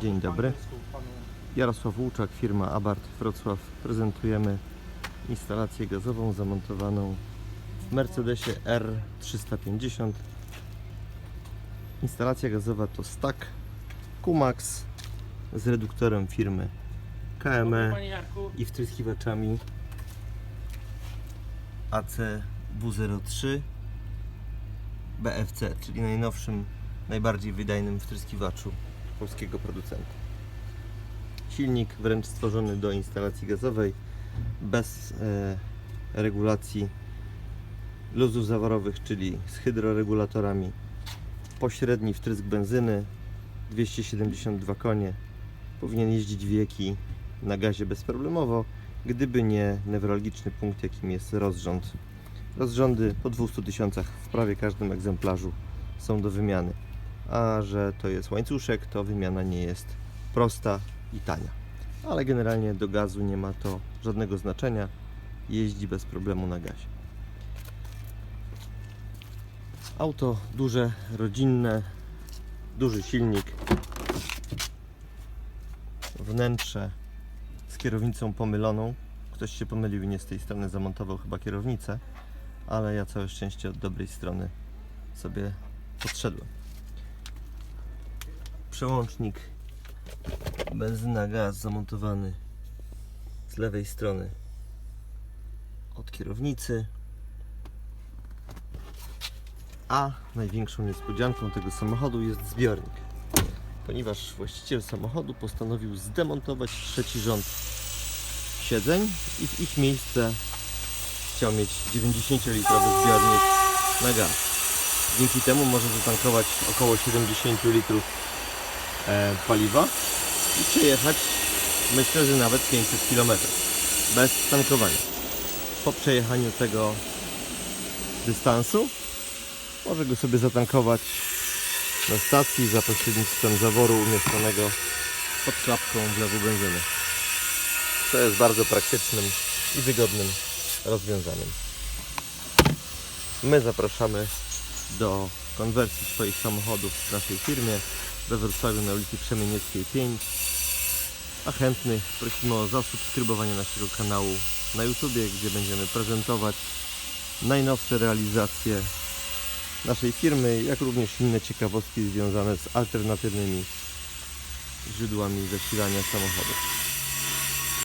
Dzień dobry. Jarosław Łuczak, firma Abart Wrocław. Prezentujemy instalację gazową zamontowaną w Mercedesie R350. Instalacja gazowa to stack Kumax z reduktorem firmy KME i wtryskiwaczami ACW03 BFC, czyli najnowszym, najbardziej wydajnym wtryskiwaczu polskiego producenta. Silnik wręcz stworzony do instalacji gazowej, bez e, regulacji luzów zaworowych, czyli z hydroregulatorami. Pośredni wtrysk benzyny, 272 konie. Powinien jeździć wieki na gazie bezproblemowo, gdyby nie newralgiczny punkt, jakim jest rozrząd. Rozrządy po 200 tysiącach w prawie każdym egzemplarzu są do wymiany. A że to jest łańcuszek, to wymiana nie jest prosta i tania. Ale generalnie do gazu nie ma to żadnego znaczenia. Jeździ bez problemu na gazie. Auto duże, rodzinne, duży silnik, wnętrze z kierownicą pomyloną. Ktoś się pomylił i nie z tej strony zamontował chyba kierownicę, ale ja całe szczęście od dobrej strony sobie podszedłem. Przełącznik benzyna gaz zamontowany z lewej strony od kierownicy. A największą niespodzianką tego samochodu jest zbiornik ponieważ właściciel samochodu postanowił zdemontować trzeci rząd siedzeń i w ich miejsce chciał mieć 90-litrowy zbiornik na gaz. Dzięki temu może zatankować około 70 litrów paliwa i przejechać myślę, że nawet 500 km bez tankowania. Po przejechaniu tego dystansu może go sobie zatankować na stacji za pośrednictwem zaworu umieszczonego pod klapką wlewu benzyny. To jest bardzo praktycznym i wygodnym rozwiązaniem. My zapraszamy do konwersji swoich samochodów w naszej firmie we Wrocławiu na ulicy Przemienieckiej 5. A chętnych prosimy o zasubskrybowanie naszego kanału na YouTubie, gdzie będziemy prezentować najnowsze realizacje naszej firmy, jak również inne ciekawostki związane z alternatywnymi źródłami zasilania samochodów.